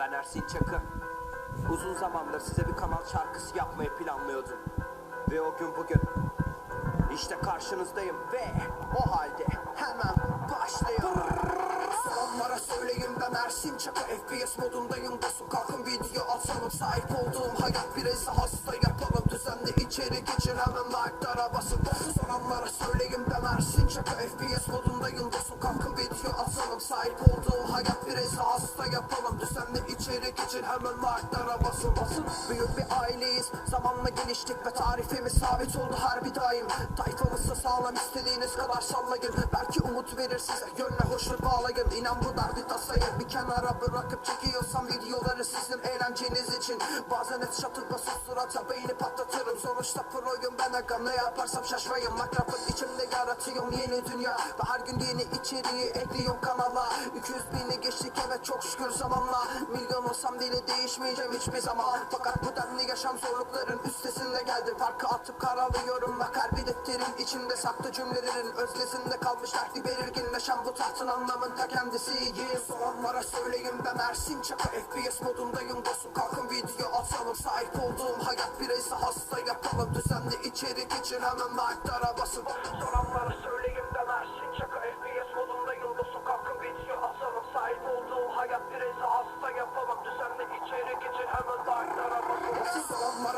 Ben Ersin Çakır. Uzun zamandır size bir kanal şarkısı yapmayı planlıyordum. Ve o gün bugün. İşte karşınızdayım ve o halde hemen başlayalım. Onlara söyleyin ben Ersin Çakır FPS modundayım dostum kalkın video atalım Sahip olduğum hayat birisi hasta yapalım Düzenli içerik için hemen like'lara basın Soranlara söyleyin ben Ersin Çakır FPS modundayım dostum kalkın video atalım Sahip olduğum hayat birisi hasta yapalım içerik için hemen like'lara basın basın. Büyük bir aileyiz zamanla geliştik ve tarifimiz sabit oldu her bir daim. Tayfanızsa sağlam istediğiniz kadar sallayın. Belki umut verir size yönle hoşnut bağlayın. İnan bu derdi tasayı bir kenara bırakıp çekiyorsam videoları sizin eğlenceniz için. Bazen et şatır basıp surata beyni patlatırım. Sonuçta proyum ben aga ne yaparsam şaşmayın. Makrafın içimde yaratıyorum yeni dünya. Ve her gün yeni içeriği ekliyorum kanala. 200 bini çok şükür zamanla Milyon olsam deli değişmeyeceğim hiçbir zaman. Fakat bu denli yaşam zorlukların üstesinde geldim. Farkı atıp karalıyorum ve kalbi defterim içinde saklı cümlelerin. Özgesinde kalmış dertli belirginleşen bu tahtın anlamın ta kendisiyim. Soranlara söyleyin ben Ersin Çaka FPS modundayım dostum. Kalkın video atalım. Sahip olduğum hayat bireyse hasta yapalım. Düzenli içerik için hemen like'lara basın. Soranlara söyleyin